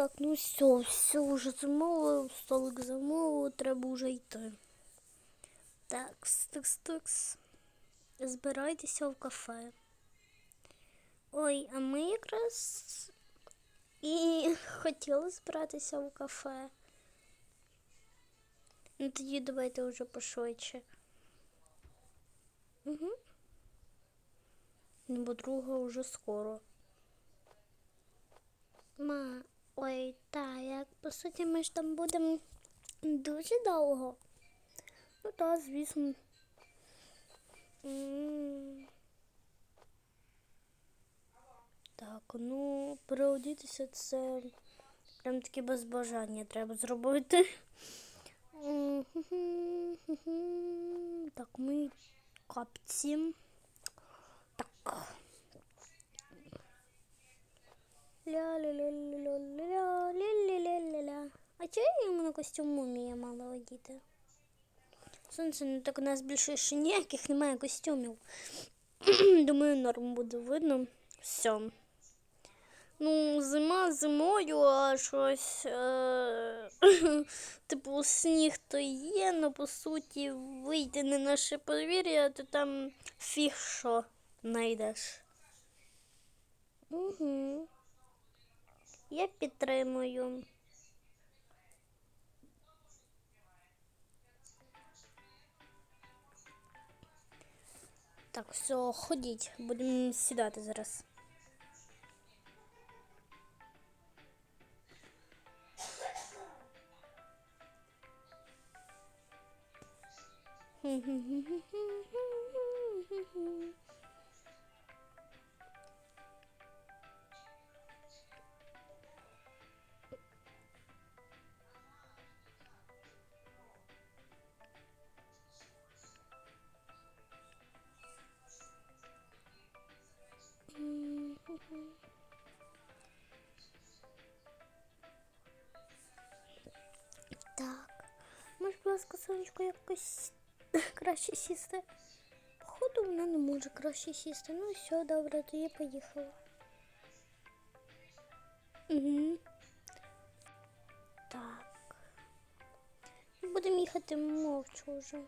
Так, ну все, все вже замовив, столик замовив, треба вже йти. Такс, такс, такс. Збирайтеся в кафе. Ой, а ми якраз і хотіли збиратися в кафе. Ну тоді давайте вже пошвидше. Угу. Ну, бо друга вже скоро. Ма, ой, та, як по суті ми ж там будемо дуже довго. Ну так, звісно. Так, ну, переодітися це прям таки без бажання треба зробити. Так, ми капці. Так. Ля-ля-ля-ля-ля-ля, ля-ля-ля-ля-ля. А чого я йому на костюм мумія мала одіти? Сонце, ну так у нас більше ще ніяких немає костюмів. Думаю, норм буде видно. Все. Ну, зима зимою, а щось. Е- типу, сніг то є, але по суті вийти на наше подвір'я, то там фіг що знайдеш. Угу. Я підтримую. Так, все, ходіть, будемо сідати зараз. Ласка, сонечко, якось краще сісти. Походу, вона не може краще сісти. Ну все, добре, то я поїхала. Угу. Так. Будемо їхати мовчу вже.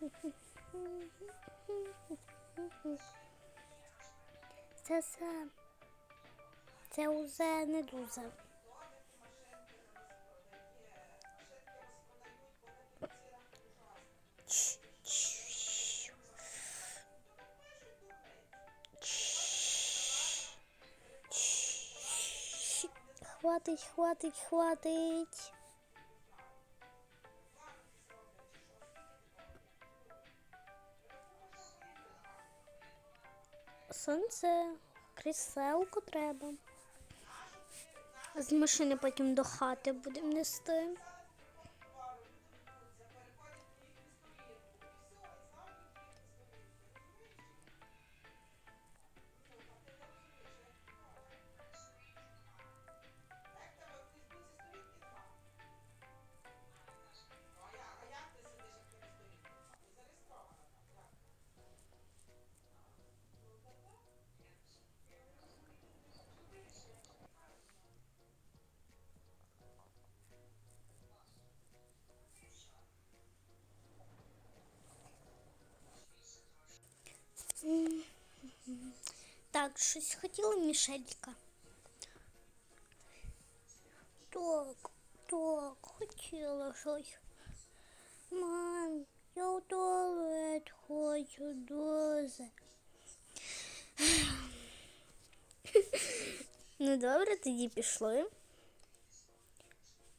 Це все. Це узе не дуже. Хватить, хватить, хватить. Сонце, кріселку треба. З машини потім до хати будемо нести. Так, щось хотіла Мішелька. Так, так, хотіла щось. Мам, я в туалет хочу дуже. Ну добре, тоді пішли.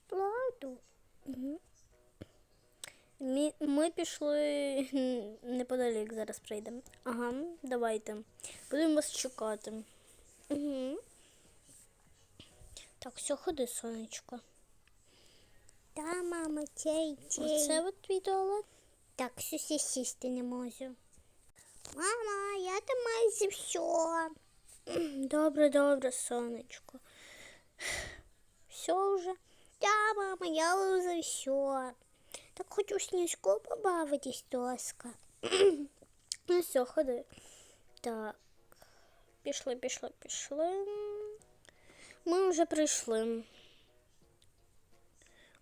Правду. Угу. Мі- Ми пішли неподалік, зараз прийдемо. Ага, давайте. Будемо вас чекати. Угу. Так, все, ходи, сонечко. Та, мама, цей, цей. Оце от твій туалет? Так, сюсі сісти не можу. Мама, я там майже все. Добре, добре, сонечко. Все вже. Да, мама, я уже все. Так хочу в снежку побавитись, Тоска. ну все, ходи. Так. Пішли, пішли, пішли. Ми вже прийшли.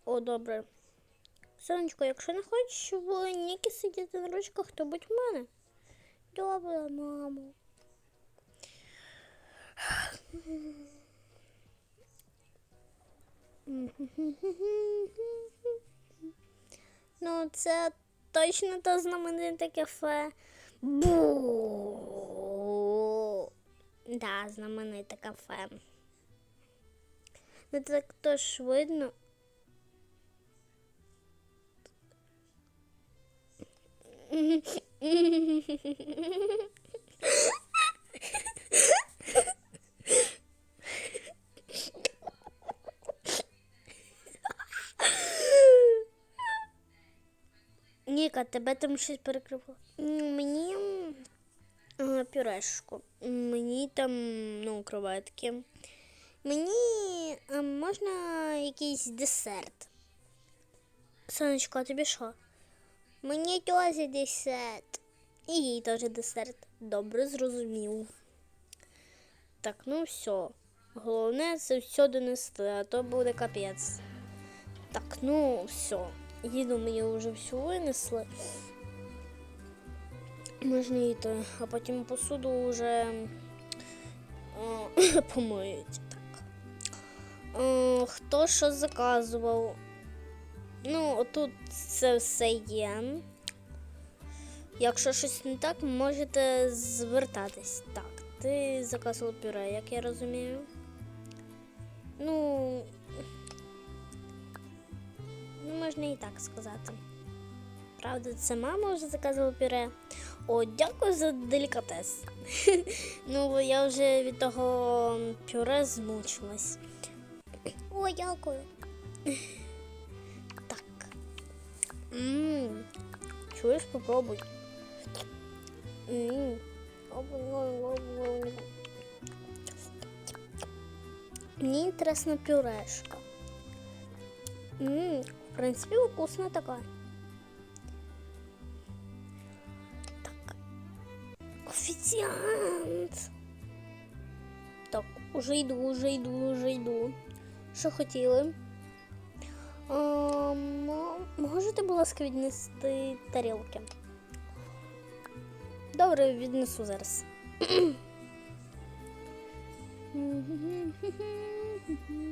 О, добре. Сонечко, якщо не хочеш в Нікі сидіти на ручках, то будь в мене. Добре, мамо. Ну, це точно то знамените кафе. Бу. Да, знамените кафе. Не так то ж видно. Ніка, тебе там щось перекривало? Мені е, пюрешку. Мені там ну, креветки. Мені е, можна якийсь десерт. Сонечко, а тобі що? Мені теж десерт. І їй теж десерт. Добре, зрозумів. Так, ну все. Головне це все донести, а то буде капець. Так, ну все. Їду мені вже всю винесли. Можна йти, а потім посуду вже е, помиють. Так. Е, хто що заказував? Ну, тут це все є. Якщо щось не так, можете звертатись. Так, ти заказував пюре, як я розумію. Ну, ну, можна і так сказати. Правда, це мама вже заказувала пюре. О, дякую за делікатес. ну, бо я вже від того пюре змучилась. О, дякую. Так. Ммм. Чуєш, попробуй. Ммм. Мені інтересна пюрешка. Ммм, принципі, вкусна така. Так. Офіціант. Так, уже йду, уже йду, уже йду. Що хотіли? Ем, можете, будь ласка, віднести тарілки? Добре, віднесу зараз.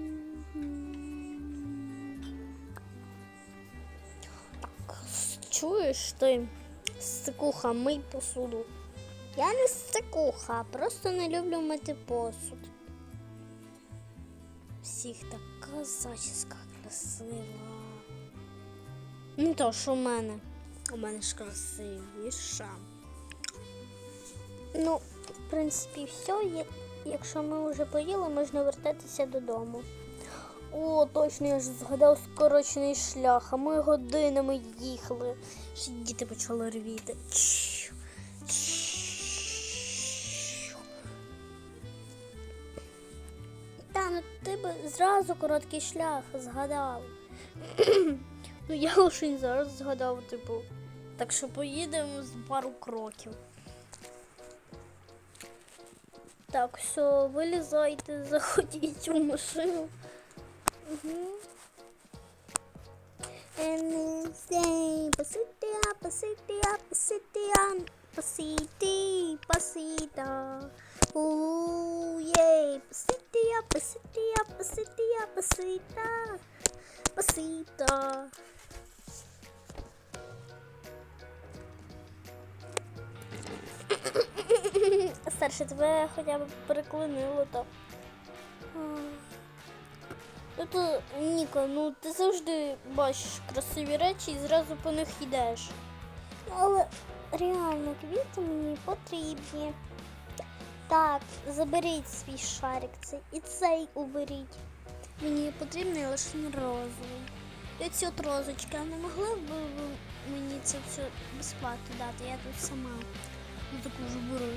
чуєш ти, стикуха, мий посуду. Я не стикуха, просто не люблю мити посуд. Всіх така зачіска красива. Не то, що у мене. У мене ж красивіша. Ну, в принципі, все. Якщо ми вже поїли, можна вертатися додому. О, точно, я ж згадав скорочений шлях, а ми годинами їхали. Ще діти почали чш. Та, ну ти би зразу короткий шлях згадав. ну я лише зараз згадав, типу. Так що поїдемо з пару кроків. Так, все, вилізайте, заходіть у машину. Угу. Посити, посити, посити, посити, посита. Ує, посити, посити, посити, посита, посита. Старше, тебе хоча б переклинило то. Ну то, Ніко, ну ти завжди бачиш красиві речі і зразу по них йдеш. Але реально квіти мені потрібні. Так, заберіть свій шарик цей і цей уберіть. Мені потрібний лише розовий. І ці от розочки, а не могли б ви мені це все безплатно дати? Я тут сама ну, таку ж беру.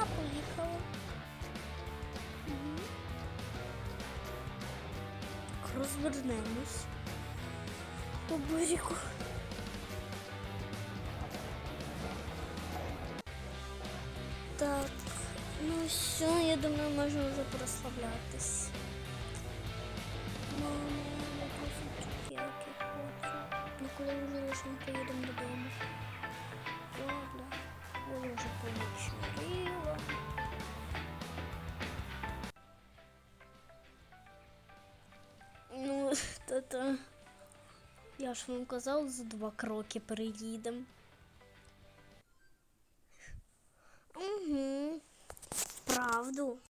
А поїхали. Угу. Розвернемось по берегу. Так, ну все, я думаю, можна вже прославлятись. Мама, ну, ну, ну, я хочу. Ну коли вже лише поїдемо додому. Я ж вам казав, за два кроки переїдемо.